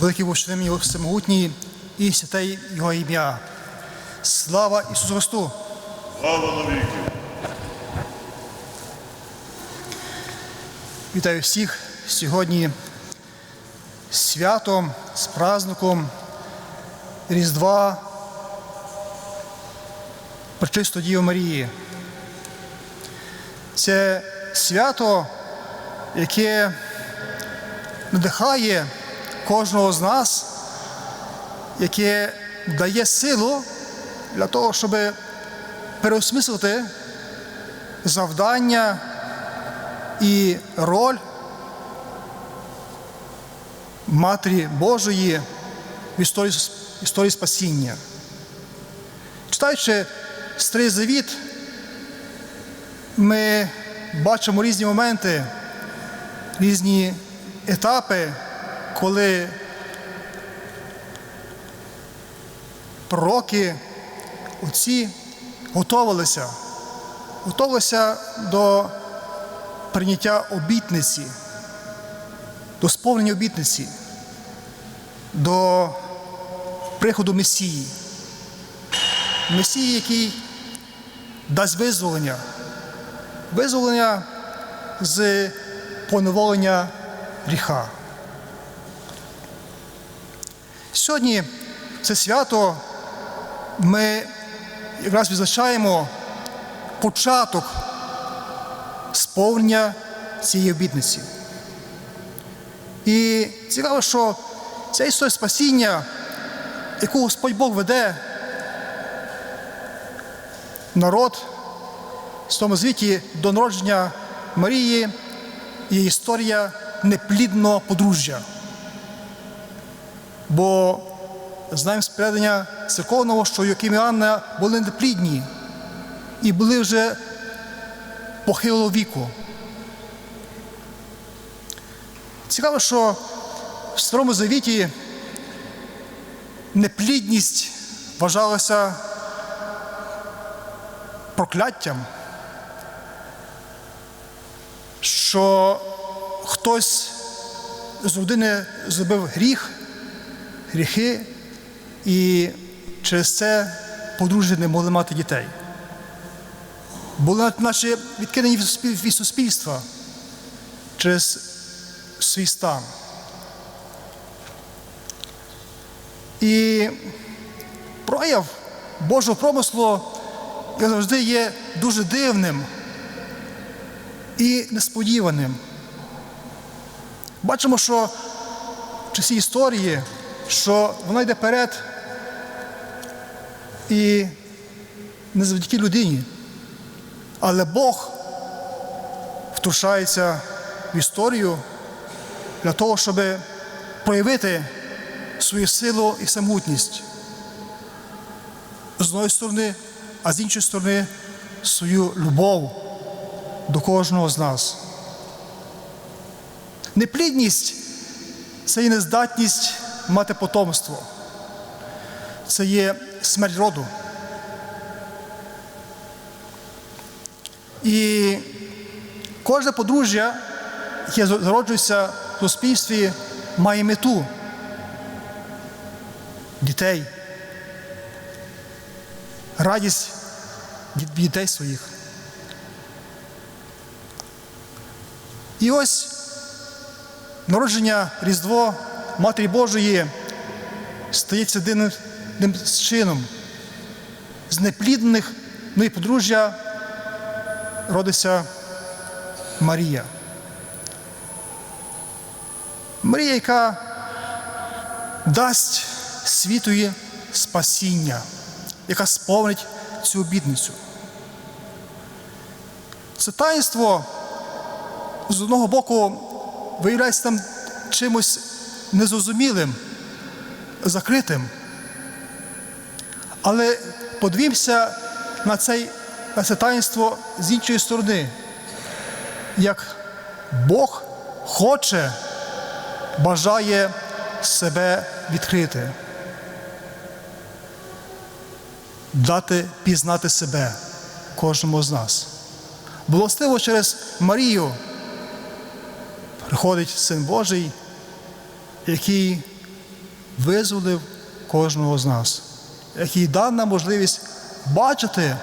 великий вошним його всемогутній і святе Його ім'я. Слава Ісусу Христу! Слава навіки! Вітаю всіх сьогодні з святом, з праздником Різдва Пречисто Діви Марії. Це свято, яке надихає кожного з нас, яке дає силу для того, щоб переосмислити завдання і роль Матері Божої в історії, історії спасіння. Читаючи Старий Завіт, ми бачимо різні моменти, різні етапи, коли пророки, отці готувалися, готувалися до прийняття обітниці, до сповнення обітниці, до приходу Месії. Месії, який дасть визволення, визволення з поневолення гріха. Сьогодні це свято ми якраз відзначаємо початок сповнення цієї обітниці. І цікаво, що ця історія спасіння, яку Господь Бог веде, народ в тому звіті до народження Марії є історія неплідного подружжя. Бо знаємо з передання церковного, що Йоким і Анна були неплідні і були вже похилого віку. Цікаво, що в Старому Завіті неплідність вважалася прокляттям, що хтось з родини зробив гріх, гріхи, і через це подружжя не могли мати дітей. Були наче відкинені від суспільства через свій стан. І прояв Божого промислу завжди є дуже дивним і несподіваним. Бачимо, що в часі історії, що вона йде перед і не завдяки людині, але Бог втручається в історію для того, щоб проявити свою силу і самотність. З одної сторони, а з іншої сторони, свою любов до кожного з нас. Неплідність це є нездатність мати потомство. Це є смерть роду. І кожне подружжя, яке зароджується в суспільстві, має мету дітей, радість від дітей своїх. І ось народження Різдво Матері Божої стається дивним, чином. З неплідних ну і подружжя родиться Марія. Марія, яка дасть світові спасіння, яка сповнить цю обітницю. Це таїнство з одного боку виявляється там чимось незрозумілим, закритим. Але подивімося на, цей, на це таїнство з іншої сторони, як Бог хоче, бажає себе відкрити, дати пізнати себе кожному з нас. Властиво через Марію приходить Син Божий, який визволив кожного з нас, який дана можливість бачити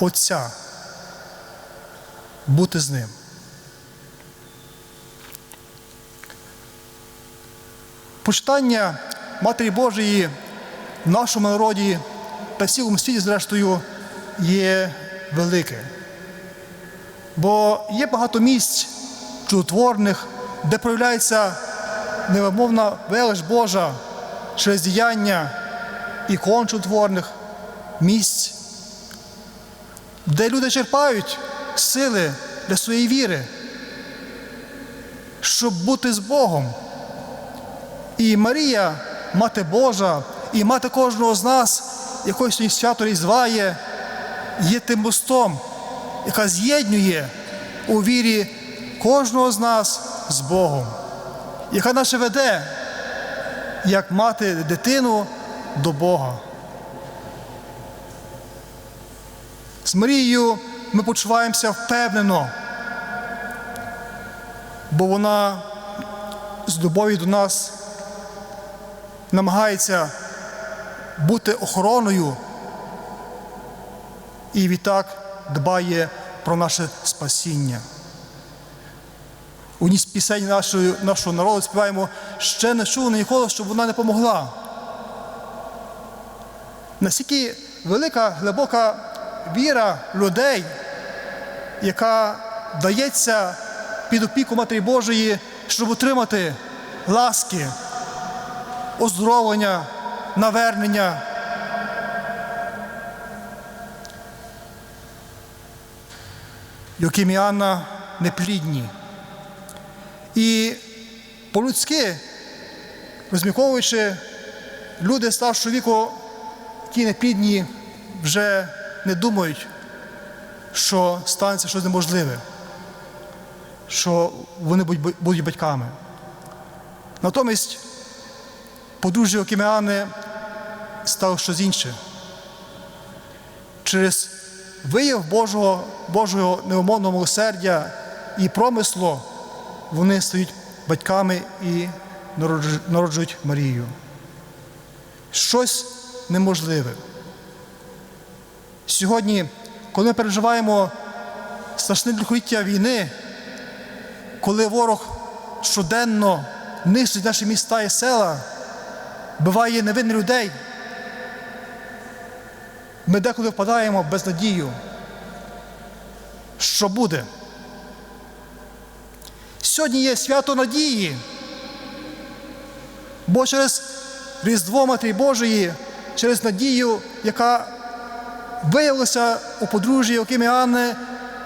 Отця, бути з ним. Почитання Матері Божої в нашому народі та в цілому світі, зрештою, є велике. Бо є багато місць чудотворних, де проявляється невимовна велич Божа через діяння ікон чудотворних місць, де люди черпають сили для своєї віри, щоб бути з Богом. І Марія, Мати Божа, і мати кожного з нас, якої сьогодні свято Різдва є, є тим мостом, яка з'єднує у вірі кожного з нас з Богом, яка нас веде, як мати дитину до Бога. З Марією ми почуваємося впевнено, бо вона з любові до нас намагається бути охороною і відтак дбає про наше спасіння. У ній пісень нашої, нашого народу співаємо ще не чули ніколи, щоб вона не помогла. Наскільки велика, глибока віра людей, яка дається під опіку Матері Божої, щоб отримати ласки, оздоровлення, навернення. Йоким і Анна неплідні. І по-людськи, розмірковуючи, люди старшого віку, які неплідні, вже не думають, що станеться щось неможливе, що вони будуть батьками. Натомість подружжя Окімеани стало щось інше. Через вияв Божого, Божого неумовного милосердя і промисло вони стають батьками і народжують Марію. Щось неможливе. Сьогодні, коли ми переживаємо страшне лихоліття війни, коли ворог щоденно нищить наші міста і села, биває невинних людей, ми деколи впадаємо без надію. Що буде? Сьогодні є свято надії, бо через Різдво Матері Божої, через надію, яка виявилася у подружжі Окимі Анни,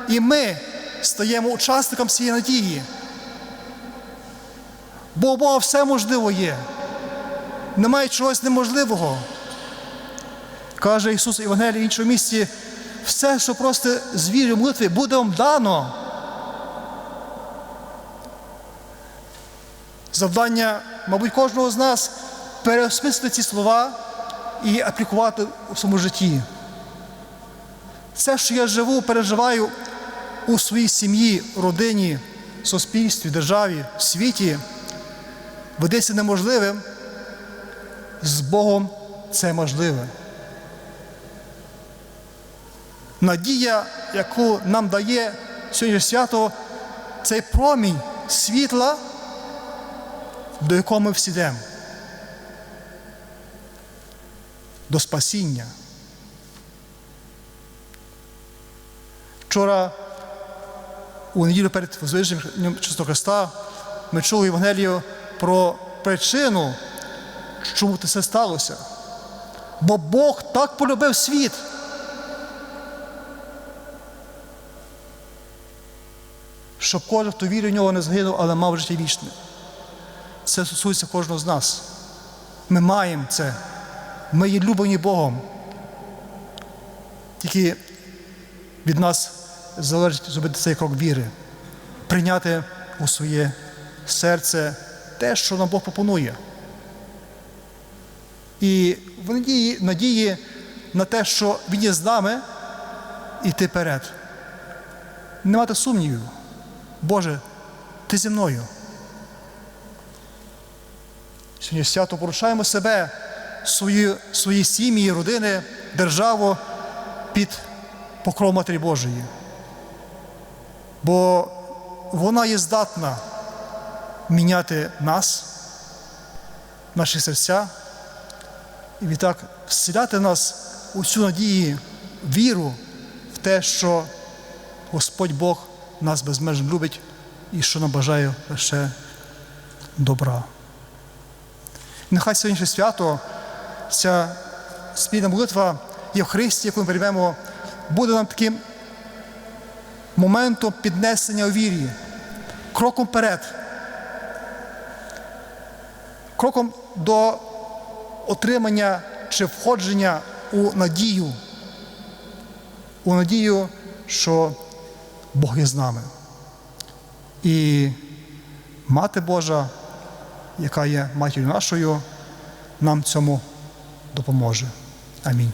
і ми стаємо учасником цієї надії. Бо у Бога все можливо є. Немає чогось неможливого. Каже Ісус Євангелії в іншому місці, все, що просто з вірою молитви, буде вам дано. Завдання, мабуть, кожного з нас переосмислити ці слова і аплікувати у своєму житті. Все, що я живу, переживаю у своїй сім'ї, родині, суспільстві, державі, світі, видається неможливим, з Богом це можливе. Надія, яку нам дає сьогодні свято, цей промінь світла, до якого ми всі йдемо. До спасіння. Вчора у неділю перед Возвищенням Чистого Христа ми чули Євангелію про причину, чому це сталося. Бо Бог так полюбив світ. Щоб кожен, хто вірить в нього, не загинув, але мав життя вічне. Це стосується кожного з нас. Ми маємо це. Ми є любані Богом. Тільки від нас залежить зробити цей крок віри, прийняти у своє серце те, що нам Бог пропонує. І в надії, надії на те, що Він є з нами, іти перед. Не мати сумнівів. Боже, ти зі мною. Сьогодні свято порушаємо себе, свої, свої сім'ї, родини, державу під покров Матері Божої. Бо вона є здатна міняти нас, наші серця, і відтак вселяти нас у цю надію, віру в те, що Господь Бог нас безмежно любить і що нам бажає лише добра. Нехай сьогоднішнє свято, ця спільна молитва Євхаристії, яку ми приймемо, буде нам таким моментом піднесення у вірі, кроком вперед, кроком до отримання чи входження у надію, у надію, що Бог є з нами. І Мати Божа, яка є матір'ю нашою, нам цьому допоможе. Амінь.